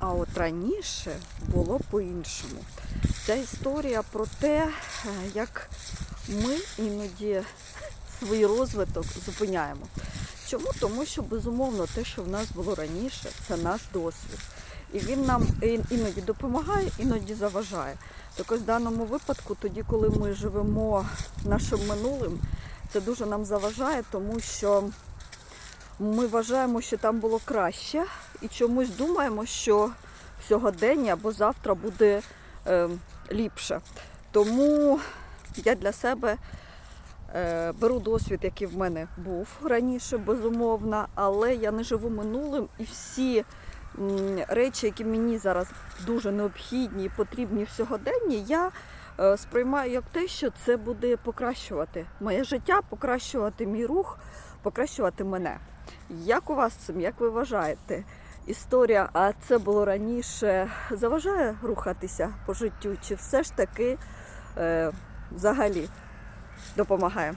А от раніше було по-іншому. Ця історія про те, е, як ми іноді свій розвиток зупиняємо. Чому? Тому що безумовно те, що в нас було раніше, це наш досвід. І він нам іноді допомагає, іноді заважає. Так ось в даному випадку, тоді, коли ми живемо нашим минулим, це дуже нам заважає, тому що ми вважаємо, що там було краще, і чомусь думаємо, що сьогодення або завтра буде е, ліпше. Тому я для себе е, беру досвід, який в мене був раніше, безумовно, але я не живу минулим і всі речі, які мені зараз дуже необхідні і потрібні в сьогоденні, я е, сприймаю як те, що це буде покращувати моє життя, покращувати мій рух, покращувати мене. Як у вас цим, як ви вважаєте? Історія, а це було раніше, заважає рухатися по життю, чи все ж таки е, взагалі допомагає?